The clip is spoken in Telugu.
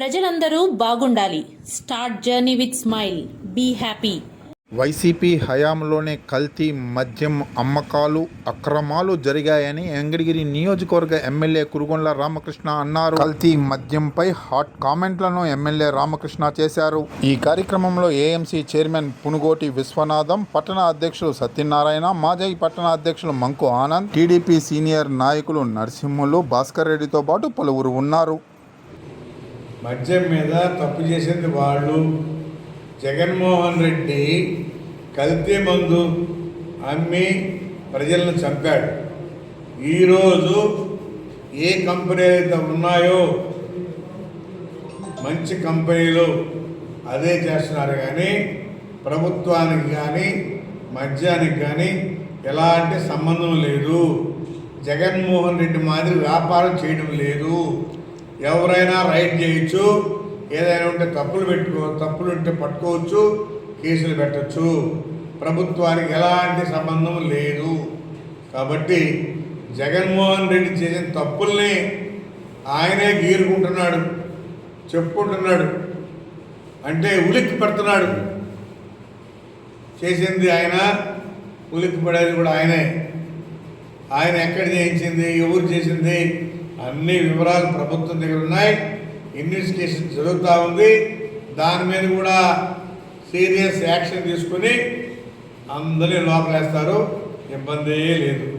ప్రజలందరూ బాగుండాలి. Start journey with smile. Be happy. YCP హయాంలోనే కల్తీ మద్యం అమ్మకాలు అక్రమాలు జరిగాయని వెంకటగిరి నియోజకవర్గ ఎమ్మెల్యే కురుగొండ్ల రామకృష్ణ అన్నారు. కల్తీ మద్యంపై హాట్ కామెంట్లను ఎమ్మెల్యే రామకృష్ణ చేశారు. ఈ కార్యక్రమంలో ఏఎంసీ చైర్మన్ పునుగోటి విశ్వనాథం పట్టణ అధ్యక్షులు సత్యనారాయణ మాజీ పట్టణ అధ్యక్షులు మంకు ఆనంద్ టీడీపీ సీనియర్ నాయకులు నరసింహులు భాస్కర్ రెడ్డితో పాటు పలువురు ఉన్నారు. మద్యం మీద తప్పు చేసింది వాళ్ళు. జగన్మోహన్ రెడ్డి కల్తీ మందు అమ్మి ప్రజలను చంపాడు. ఈరోజు ఏ కంపెనీలు అయితే ఉన్నాయో మంచి కంపెనీలు అదే చేస్తున్నారు కానీ ప్రభుత్వానికి కానీ మద్యానికి కానీ ఎలాంటి సంబంధం లేదు. జగన్మోహన్ రెడ్డి మాదిరి వ్యాపారం చేయడం లేదు. ఎవరైనా రైడ్ చేయొచ్చు. ఏదైనా ఉంటే తప్పులు పెట్టుకో తప్పులు ఉంటే పట్టుకోవచ్చు కేసులు పెట్టచ్చు. ప్రభుత్వానికి ఎలాంటి సంబంధం లేదు. కాబట్టి జగన్మోహన్ రెడ్డి చేసిన తప్పుల్ని ఆయనే గీరుకుంటున్నాడు చెప్పుకుంటున్నాడు అంటే ఉలిక్కి పెడుతున్నాడు. చేసింది ఆయన ఉలిక్కి పడేది కూడా ఆయనే. ఆయన ఎక్కడ చేయించింది ఎవరు చేసింది అన్ని వివరాలు ప్రభుత్వం దగ్గర ఉన్నాయి. ఇన్వెస్టిగేషన్ జరుగుతూ ఉంది. దాని మీద కూడా సీరియస్ యాక్షన్ తీసుకుని అందరినీ లోపలేస్తారు. ఇబ్బంది లేదు.